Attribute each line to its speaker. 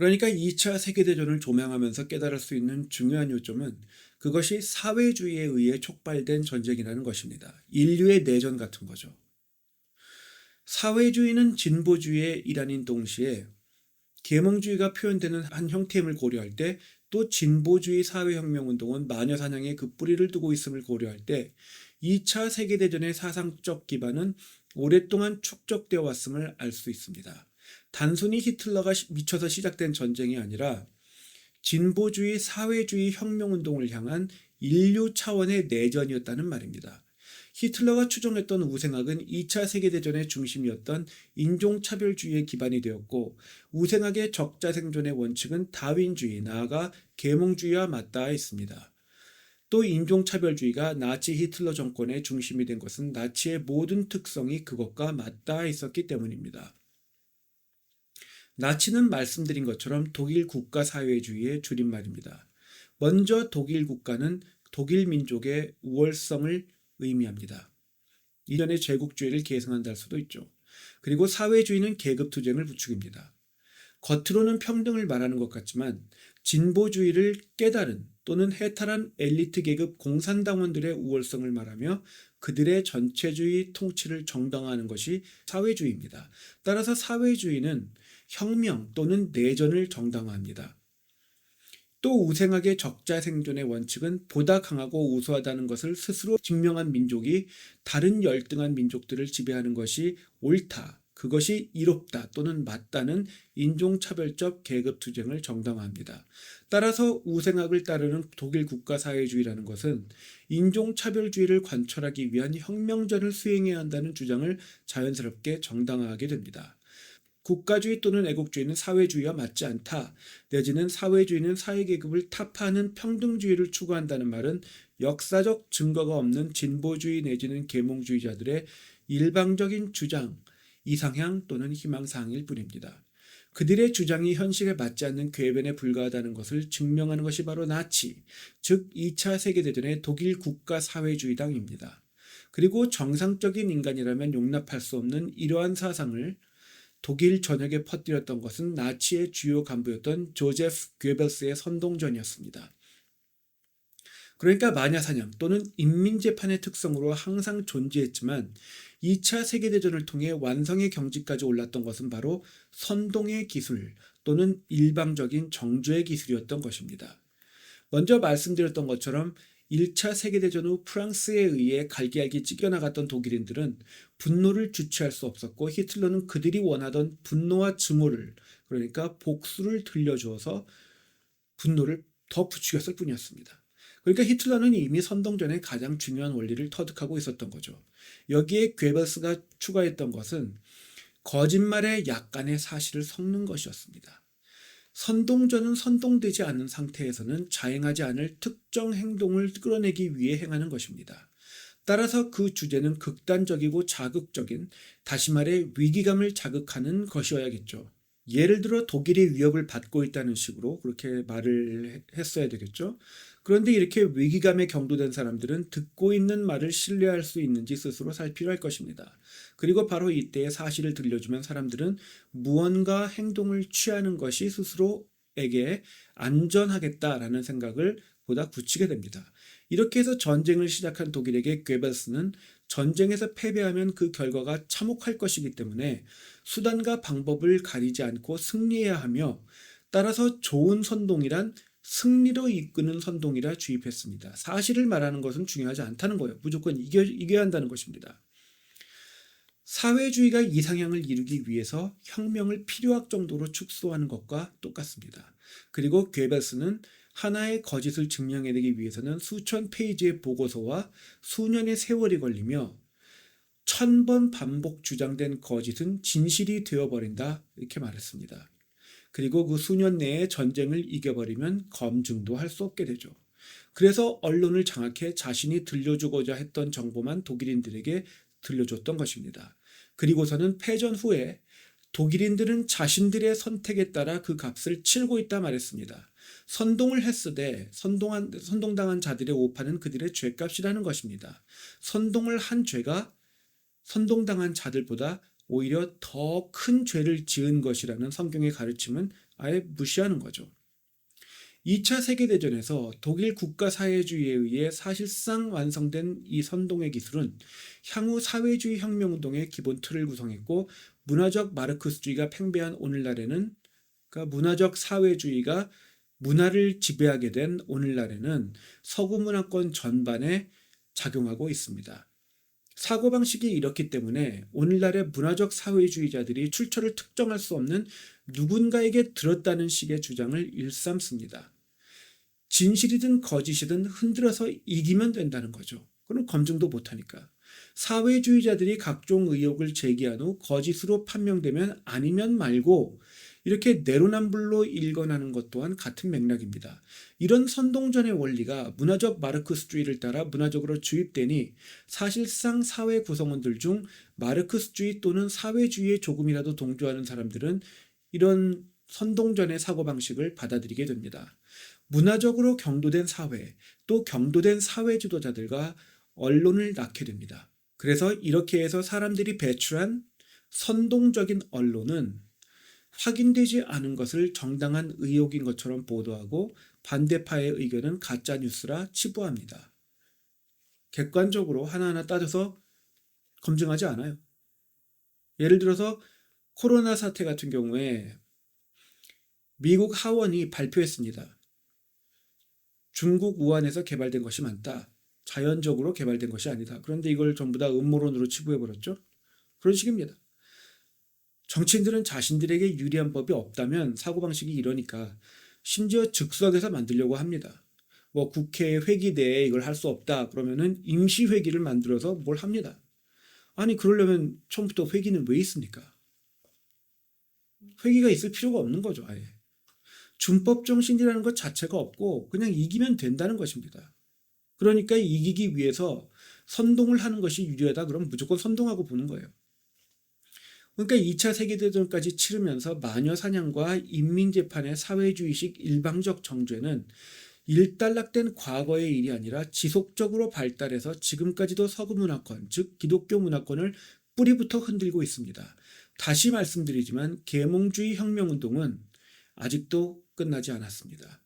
Speaker 1: 그러니까 2차 세계대전을 조명하면서 깨달을 수 있는 중요한 요점은 그것이 사회주의에 의해 촉발된 전쟁이라는 것입니다. 인류의 내전 같은 거죠. 사회주의는 진보주의의 일환인 동시에 계몽주의가 표현되는 한 형태임을 고려할 때 또 진보주의 사회혁명운동은 마녀사냥에 그 뿌리를 두고 있음을 고려할 때 2차 세계대전의 사상적 기반은 오랫동안 축적되어 왔음을 알 수 있습니다. 단순히 히틀러가 미쳐서 시작된 전쟁이 아니라 진보주의 사회주의 혁명 운동을 향한 인류 차원의 내전이었다는 말입니다. 히틀러가 추종했던 우생학은 2차 세계대전의 중심이었던 인종차별주의의 기반이 되었고 우생학의 적자생존의 원칙은 다윈주의, 나아가 계몽주의와 맞닿아 있습니다. 또 인종차별주의가 나치 히틀러 정권의 중심이 된 것은 나치의 모든 특성이 그것과 맞닿아 있었기 때문입니다. 나치는 말씀드린 것처럼 독일 국가 사회주의의 줄임말입니다. 먼저 독일 국가는 독일 민족의 우월성을 의미합니다. 이전에 제국주의를 계승한다 할 수도 있죠. 그리고 사회주의는 계급투쟁을 부추깁니다. 겉으로는 평등을 말하는 것 같지만 진보주의를 깨달은 또는 해탈한 엘리트 계급 공산당원들의 우월성을 말하며 그들의 전체주의 통치를 정당화하는 것이 사회주의입니다. 따라서 사회주의는 혁명 또는 내전을 정당화합니다. 또 우생학의 적자 생존의 원칙은 보다 강하고 우수하다는 것을 스스로 증명한 민족이 다른 열등한 민족들을 지배하는 것이 옳다. 그것이 이롭다 또는 맞다는 인종차별적 계급투쟁을 정당화합니다. 따라서 우생학을 따르는 독일 국가사회주의라는 것은 인종차별주의를 관철하기 위한 혁명전을 수행해야 한다는 주장을 자연스럽게 정당화하게 됩니다. 국가주의 또는 애국주의는 사회주의와 맞지 않다. 내지는 사회주의는 사회계급을 타파하는 평등주의를 추구한다는 말은 역사적 증거가 없는 진보주의 내지는 계몽주의자들의 일방적인 주장, 이상향 또는 희망사항일 뿐입니다. 그들의 주장이 현실에 맞지 않는 궤변에 불과하다는 것을 증명하는 것이 바로 나치, 즉 2차 세계대전의 독일 국가사회주의당입니다. 그리고 정상적인 인간이라면 용납할 수 없는 이러한 사상을 독일 전역에 퍼뜨렸던 것은 나치의 주요 간부였던 조제프 괴벨스의 선동전이었습니다. 그러니까 마녀사냥 또는 인민재판의 특성으로 항상 존재했지만 2차 세계대전을 통해 완성의 경지까지 올랐던 것은 바로 선동의 기술 또는 일방적인 정조의 기술이었던 것입니다. 먼저 말씀드렸던 것처럼 1차 세계대전 후 프랑스에 의해 갈기갈기 찢겨나갔던 독일인들은 분노를 주체할 수 없었고 히틀러는 그들이 원하던 분노와 증오를 그러니까 복수를 들려주어서 분노를 더 부추겼을 뿐이었습니다. 그러니까 히틀러는 이미 선동전의 가장 중요한 원리를 터득하고 있었던 거죠. 여기에 괴벨스가 추가했던 것은 거짓말의 약간의 사실을 섞는 것이었습니다. 선동전은 선동되지 않은 상태에서는 자행하지 않을 특정 행동을 끌어내기 위해 행하는 것입니다. 따라서 그 주제는 극단적이고 자극적인, 다시 말해 위기감을 자극하는 것이어야겠죠. 예를 들어 독일이 위협을 받고 있다는 식으로 그렇게 말을 했어야 되겠죠. 그런데 이렇게 위기감에 경도된 사람들은 듣고 있는 말을 신뢰할 수 있는지 스스로 살피려 할 것입니다. 그리고 바로 이때의 사실을 들려주면 사람들은 무언가 행동을 취하는 것이 스스로에게 안전하겠다라는 생각을 보다 굳히게 됩니다. 이렇게 해서 전쟁을 시작한 독일에게 괴벨스는 전쟁에서 패배하면 그 결과가 참혹할 것이기 때문에 수단과 방법을 가리지 않고 승리해야 하며 따라서 좋은 선동이란 승리로 이끄는 선동이라 주입했습니다. 사실을 말하는 것은 중요하지 않다는 거예요. 무조건 이겨, 이겨야 한다는 것입니다. 사회주의가 이상향을 이루기 위해서 혁명을 필요할 정도로 축소하는 것과 똑같습니다. 그리고 괴벨스는 하나의 거짓을 증명해내기 위해서는 수천 페이지의 보고서와 수년의 세월이 걸리며 천 번 반복 주장된 거짓은 진실이 되어버린다 이렇게 말했습니다. 그리고 그 수년 내에 전쟁을 이겨버리면 검증도 할 수 없게 되죠. 그래서 언론을 장악해 자신이 들려주고자 했던 정보만 독일인들에게 들려줬던 것입니다. 그리고서는 패전 후에 독일인들은 자신들의 선택에 따라 그 값을 치르고 있다 말했습니다. 선동을 했으되 선동한, 선동당한 자들의 오판은 그들의 죄값이라는 것입니다. 선동을 한 죄가 선동당한 자들보다 오히려 더 큰 죄를 지은 것이라는 성경의 가르침은 아예 무시하는 거죠. 2차 세계대전에서 독일 국가 사회주의에 의해 사실상 완성된 이 선동의 기술은 향후 사회주의 혁명운동의 기본 틀을 구성했고 문화적 마르크스주의가 팽배한 오늘날에는 그러니까 문화적 사회주의가 문화를 지배하게 된 오늘날에는 서구 문화권 전반에 작용하고 있습니다. 사고방식이 이렇기 때문에 오늘날의 문화적 사회주의자들이 출처를 특정할 수 없는 누군가에게 들었다는 식의 주장을 일삼습니다. 진실이든 거짓이든 흔들어서 이기면 된다는 거죠. 그럼 검증도 못하니까. 사회주의자들이 각종 의혹을 제기한 후 거짓으로 판명되면 아니면 말고 이렇게 내로남불로 일관하는 것 또한 같은 맥락입니다. 이런 선동전의 원리가 문화적 마르크스주의를 따라 문화적으로 주입되니 사실상 사회 구성원들 중 마르크스주의 또는 사회주의에 조금이라도 동조하는 사람들은 이런 선동전의 사고방식을 받아들이게 됩니다. 문화적으로 경도된 사회, 또 경도된 사회 지도자들과 언론을 낳게 됩니다. 그래서 이렇게 해서 사람들이 배출한 선동적인 언론은 확인되지 않은 것을 정당한 의혹인 것처럼 보도하고 반대파의 의견은 가짜 뉴스라 치부합니다. 객관적으로 하나하나 따져서 검증하지 않아요. 예를 들어서 코로나 사태 같은 경우에 미국 하원이 발표했습니다. 중국 우한에서 개발된 것이 많다. 자연적으로 개발된 것이 아니다. 그런데 이걸 전부 다 음모론으로 치부해버렸죠. 그런 식입니다. 정치인들은 자신들에게 유리한 법이 없다면 사고방식이 이러니까 심지어 즉석에서 만들려고 합니다. 뭐 국회 회기 내에 이걸 할 수 없다 그러면은 임시 회기를 만들어서 뭘 합니다. 아니 그러려면 처음부터 회기는 왜 있습니까? 회기가 있을 필요가 없는 거죠 아예. 준법 정신이라는 것 자체가 없고 그냥 이기면 된다는 것입니다. 그러니까 이기기 위해서 선동을 하는 것이 유리하다 그러면 무조건 선동하고 보는 거예요. 그러니까 2차 세계대전까지 치르면서 마녀 사냥과 인민재판의 사회주의식 일방적 정죄는 일단락된 과거의 일이 아니라 지속적으로 발달해서 지금까지도 서구 문화권, 즉 기독교 문화권을 뿌리부터 흔들고 있습니다. 다시 말씀드리지만 계몽주의 혁명운동은 아직도 끝나지 않았습니다.